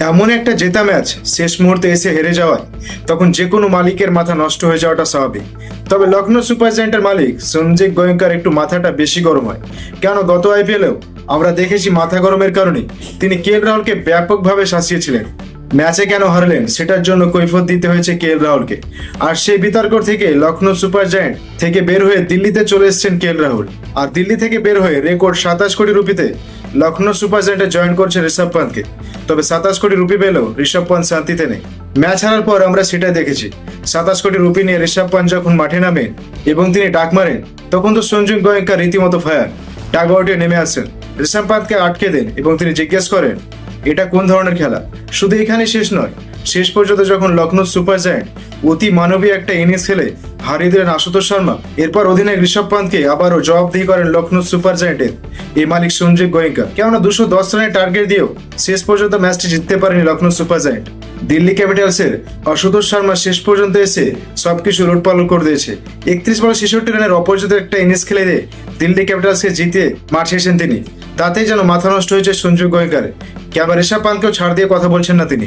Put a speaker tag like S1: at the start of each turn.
S1: এমন একটা জেতা ম্যাচ শেষ মুহূর্তে এসে হেরে যাওয়ায়। তখন যে কোনো মালিকের মাথা নষ্ট হয়ে যাওয়াটা স্বাভাবিক। তবে লখনৌ সুপার জায়েন্টের মালিক সঞ্জীব গোয়েঙ্কার একটু মাথাটা বেশি গরম হয়। কেন গত আইপিএলেও আমরা দেখেছি মাথা গরমের কারণে তিনি কে রাহুলকে ব্যাপকভাবে শাসিয়েছিলেন। ম্যাচে কেন হারলেন? সেটার জন্য কৈফত দিতে হয়েছে কে এল রাহুলকে। আর সেই বিতর্ক থেকে লখনৌ সুপার জায়েন্ট থেকে বের হয়ে দিল্লিতে চলে এসেছেন কে এল রাহুল। আর দিল্লি থেকে বের হয়ে রেকর্ড সাতাশ কোটি রুপিতে লখনৌ সুপার জায়েন্টে জয়েন করছে ঋষভ পান্তকে তবে সাতাশ কোটি রুপি পেলেও ঋষভ পান্ত শান্তিতে নেই। ম্যাচ হারার পর আমরা সেটাই দেখেছি। সাতাশ কোটি রুপি নিয়ে ঋষভ পান্ত যখন মাঠে নামেন এবং তিনি ডাক মারেন, তখন তো সঞ্জু গোয়েঙ্কা রীতিমতো ফায়ার। ডাক আউটে নেমে আসেন। ঋষভ পান্তকে আটকে দেন এবং তিনি জিজ্ঞেস করেন এটা কোন ধরনের খেলা? শুধু এখানে শেষ নয়। শেষ পর্যন্ত যখন লখনৌ সুপার জায়েন্ট অতি মানবীয় একটা ইনিংস খেলে হারিয়ে দিলেন আশুতোষ শর্মা, এরপর অধিনায়ক ঋষভ পান্তকে আবারও জবাবদিহি করেন লখনৌ সুপার জায়েন্টের এই মালিক সঞ্জীব গোয়েঙ্কা। কেননা দুশো দশ রানের টার্গেট দিয়েও শেষ পর্যন্ত ম্যাচটি জিততে পারেনি লখনৌ সুপার জায়েন্ট। দিল্লি ক্যাপিটালসের আশুতোষ শর্মা শেষ পর্যন্ত এসে সবকিছু লুটপালট করে দিয়েছে। একত্রিশ বল ছেষট্টি রানের অপরাজিত একটা ইনিংস খেলে দিয়ে দিল্লি ক্যাপিটালসকে জিতে মাঠ এসেছেন তিনি। তাতেই যেন মাথা নষ্ট হয়েছে সঞ্জু গোয়েঙ্কার। ক্যাবার ঋষভ পান্তকেও ছাড় দিয়ে কথা বলছেন না তিনি।